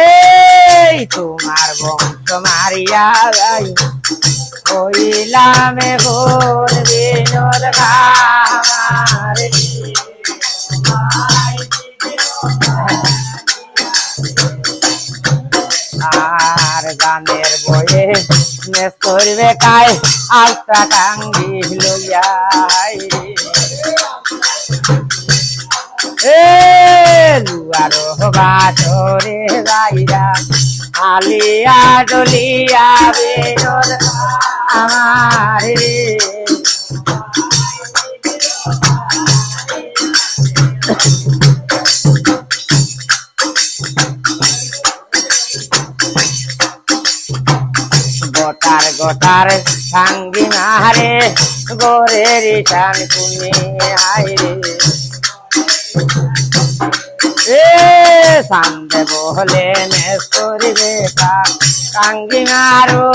এই তোমার বংশ মারিয়া যাই। কইলামে গোর বিনোদ খামারে। আর গানের বয়ে মেস করবে কাই আলতা টাঙ্গি লইয়াই এ লুয়ারো বাছরে যাইরা আলিয়া ডলিয়া বেনর আমারে। গোটার গোটার সাঙ্গি নারে গোরের শান কুনি এ সান্দে বহলে নেস করিবে কাঙ্গি মারো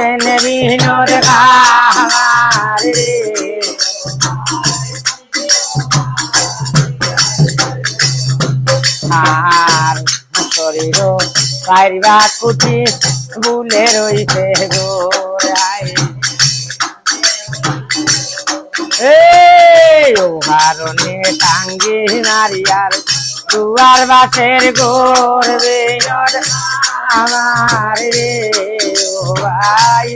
এনে বিহীনর খামারে আর শরীর পাইবা কুটি বুলে রইছে গোরাই এই, ও হারনে টাঙ্গি নারিয়ার দুয়ার বাসের বেনর আমার রে, ও ভাই।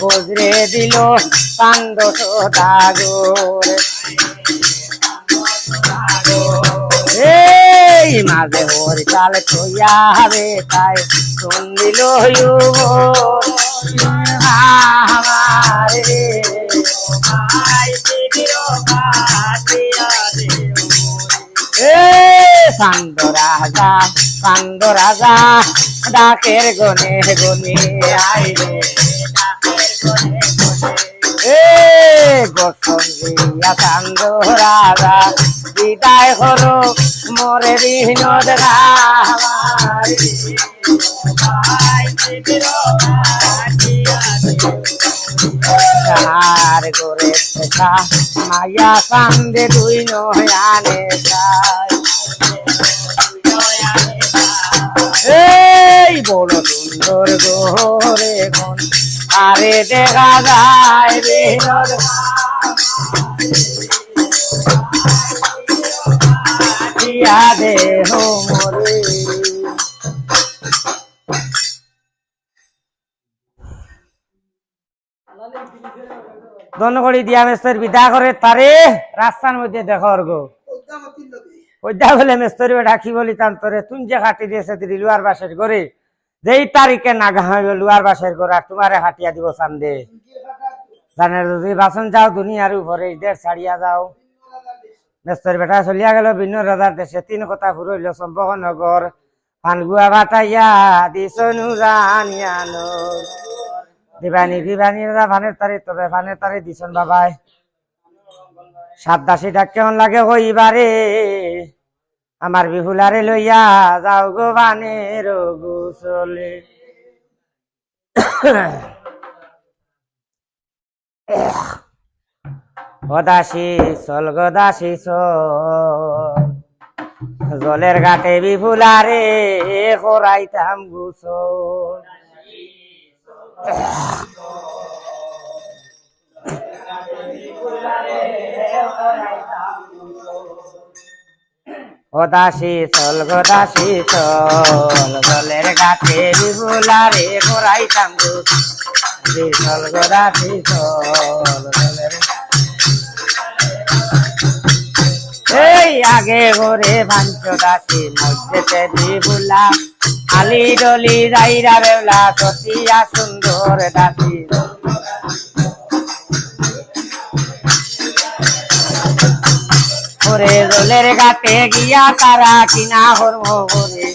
গজরে দিল কান্দ দাগর এই মাঝে ওর চাল ছইয়া হবে, তাই শুনদিল আমার রে এ কান্দ রাজা কান্দ রাজা ডাকের গনে গনে আইরে এ গোসল দিয়া কান্দ রাজা বিদায় হলো মরে বিনোদ রামারি চার করে মায়া কান্দে দুই নয়ানে এই বড় সুন্দর গোরে কোন আরে দেখা যায় বিনোদ দিয়া দেহ মরে দনগড়ি দিয়া বিদা করে, তারে রাস্তার মধ্যে দেখর গো বলে মেস্তরি ঢাকি বলি তান্তরে তুই যে কাটি দিয়েছে লুয়ার বাসের করে যেই তারিখে নাগা হইব লুয়ার বাসের আর তোমারে হাটিয়া দিব চান্দে। জানে বাসন যাও দুনিয়ার উপরে দেড় ছাড়িয়া যাও। মেস্তর বেটা চলিয়া গেল ভিন্ন রাজার দেশে, তিন কথা ফুরইল চম্পক নগর ফানগুয়া বাটাইয়া দিছনু জানিয়ানো দিবানি দিবানি দাদা, ভানের তারে তবে ভানের তারে দিছন বাবাই। সাত দাসীটা কেমন লাগে হইবারে আমার বিহুলারে লইয়া যাও গো বানের গুসলে। গদাসী চল গদাসী চল। জলের ঘাটে বিফুলারে করাইতাম গুসল। গদাসী চল গদাসী চল জলের ঘাটে বিফুলারে করাইতাম গুসল চল চল জলের এই আগে ঘরে ভাঞ্চ দাসি মধ্যে দিবুলা আলি ডলি যাইরা বেলা সতিয়া সুন্দর দাসি ওরে জলের গাতে গিয়া তারা কিনা হরম করে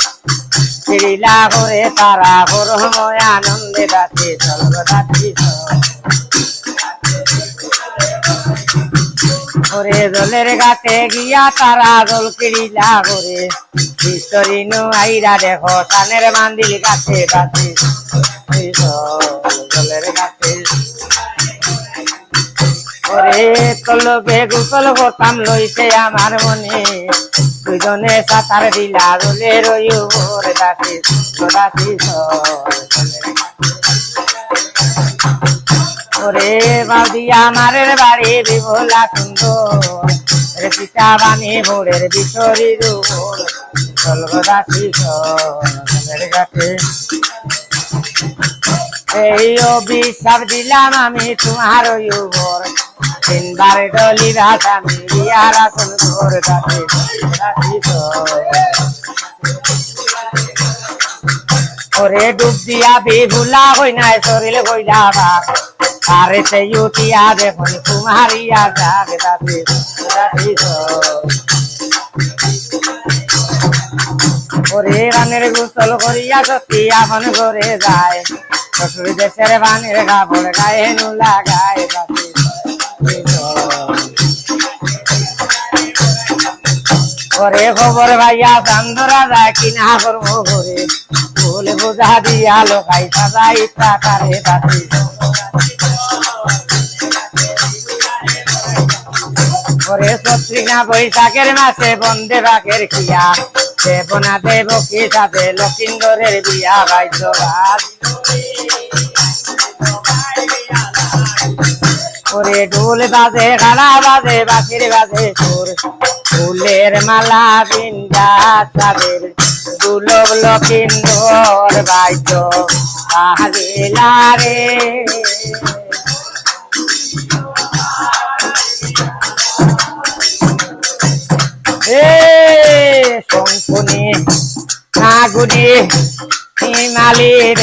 ফিরিলা করে তারা হরময় আনন্দে দাসি চল দাসি ওরে জলের গাতে গিয়া তারা কিরিলা করে। হিস্টরি নু আইরা দেখো কানের মান্দিল গাছে বাসে জলের গাতে ওরে তলকে গোসল করতাম লইছে আমার মনে। দুজনে সাঁতার দিলা রোলে রইও ওরে দাসি দাসি ওরে বাউদিয়া মারের বাড়ি বিভোলা সুন্দর। রে পিতা বানি ভোরের ঘাটে। এই অভিশাপ দিলাম আমি তোমার উপর। তিনবার ডলি রাত আমি রিয়ার আসল ঘর কাছে ওরে ডুব দিয়া বিভুলা হই নাই শরীর হই যাবা আরে সে ইউতিয়া দেখুন কুমারিয়া যাবে দাদি দাদি ওরে রানের গোসল করিয়া সত্যি এখন করে যায়। শ্বশুর দেশের বানের কাপড় গায়ে নুলা গায়ে ওরে খবর ভাইয়া চান্দরা যায় কিনা করব ঘরে। ফুল বোঝা দিয়া লোকাই সাজাই টাকারে বাসি ওরে সত্রিনা বৈশাখের মাসে বন্দে বাঘের খিয়া দেবনা দেব কি সাথে লক্ষিন্দরের বিয়া বাইশ বাদ ওরে ঢোল বাজে খানা বাজে বাকির বাজে সুর। ফুলের মালা বিন্দা তাদের দুলব লক্ষিন্দর বাইশ বাহিলা রে শঙ্কুনি নাগুনি হিমালি